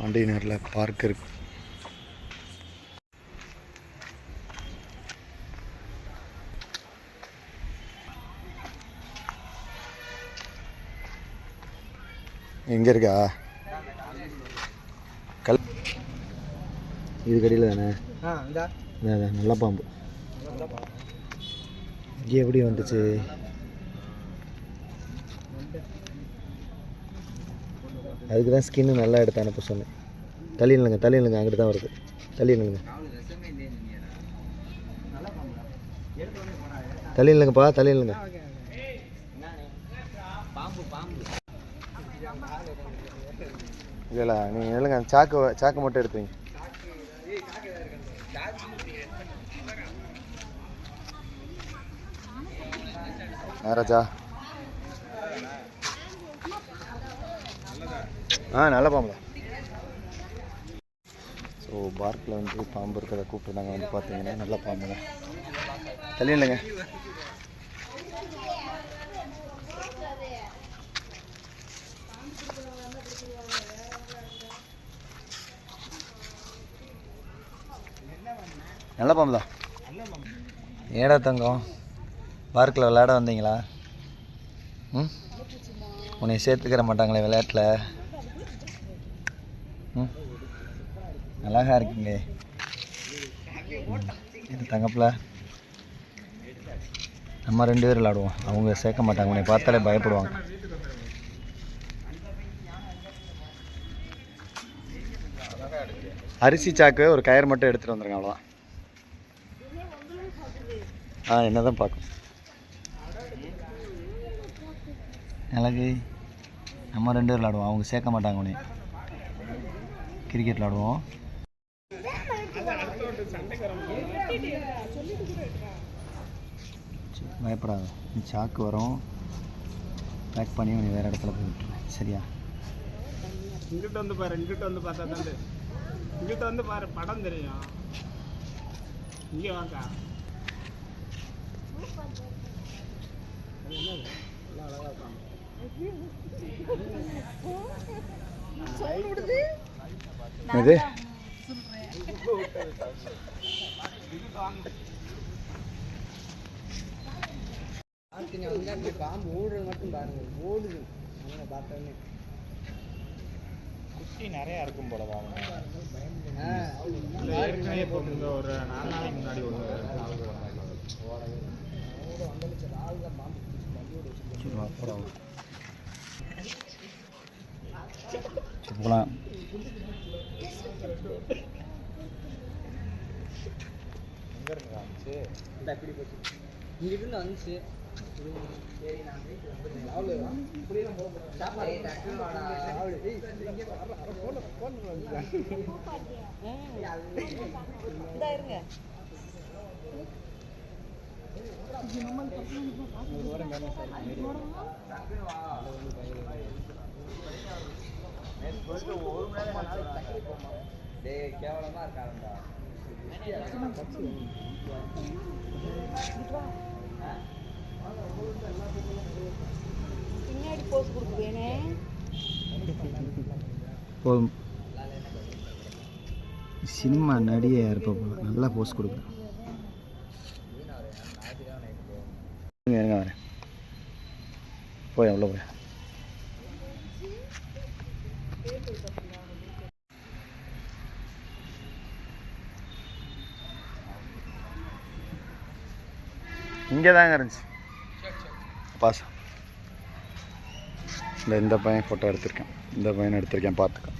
பாண்டியனரில் park இருக்கு. எங்கே இருக்கா? கல் இது கடியில் தானே? நல்ல பாம்பு. இங்கே எப்படி வந்துச்சு? அதுக்கு தான் ஸ்கின்னு நல்லா எடுத்து அனுப்ப சொன்னேன். தள்ளி இல்லைங்க தள்ளி நில்லுங்க அங்கிட்டு தான் வருது. தள்ளி இல்லைங்க தள்ளி இல்லைங்கப்பா தள்ளி இல்லை நீங்கள் இல்லைங்க அந்த சாக்கு சாக்கு மட்டும் எடுத்துங்க ராஜா? ஆ நல்ல பாம்பு ஸோ பார்க்கில் வந்து பாம்பு இருக்கிறத கூப்பிட்டுருந்தாங்க. வந்து பார்த்தீங்கன்னா நல்ல பாம்புங்க தள்ளி இல்லைங்க நல்ல பாம்பு தான் ஏடா தங்கம்? பார்க்கில் விளையாட வந்தீங்களா? ம்? உன்னை சேர்த்துக்கிற மாட்டாங்களே விளையாட்டில் ம் அழகா இருக்குங்க இது தங்கப்பில் நம்ம ரெண்டு பேரும் விளாடுவோம். அவங்க சேர்க்க மாட்டாங்க. உன்னை பார்த்தாலே பயப்படுவாங்க. அரிசி சாக்கு ஒரு கயர் மட்டும் எடுத்துகிட்டு வந்துருங்க அவ்வளோதான் ஆ என்ன தான் பார்க்கும். அழகு. நம்ம ரெண்டு பேர் விளாடுவோம். அவங்க சேர்க்க மாட்டாங்க உன்னை. கிரிக்கெட் விளாடுவோம். பயப்படாத. நீ சாக்கு வரும். பேக் பண்ணி நீ வேறு இடத்துல போய் விட்டுருவேன் சரியா? இங்கிட்ட வந்து பாரு இங்கிட்ட வந்து பார்த்தா தான் இங்கிட்ட வந்து பாரு படம் தெரியும். இங்க பாம்பு ஓடுறது மட்டும் பாருங்க ஓடுது பார்த்தோன்னே குட்டி நிறைய இருக்கும் போல ஆ, ஏற்கனவே இந்த ஒரு நாலு நாளைக்கு முன்னாடி ஒன்று போகலாம் எங்கே இருந்து வந்துச்சு அந்த இப்படி போச்சு இங்கிட்டு வந்துச்சு சரி நான் புரியல கேவலமா இருக்காங்கடா பின்னாடி போஸ் கொடுக்குவேனே. போதும். சினிமா நடிகை இருப்ப போல? நல்லா போஸ் கொடுக்குறேன் இறங்க வரேன் போய் எவ்வளோ போய். இங்கே தாங்க இருந்துச்சு பாசம் இந்த இந்த பையன் ஃபோட்டோ எடுத்திருக்கேன். இந்த பையன் எடுத்திருக்கேன் பார்த்துக்கோ.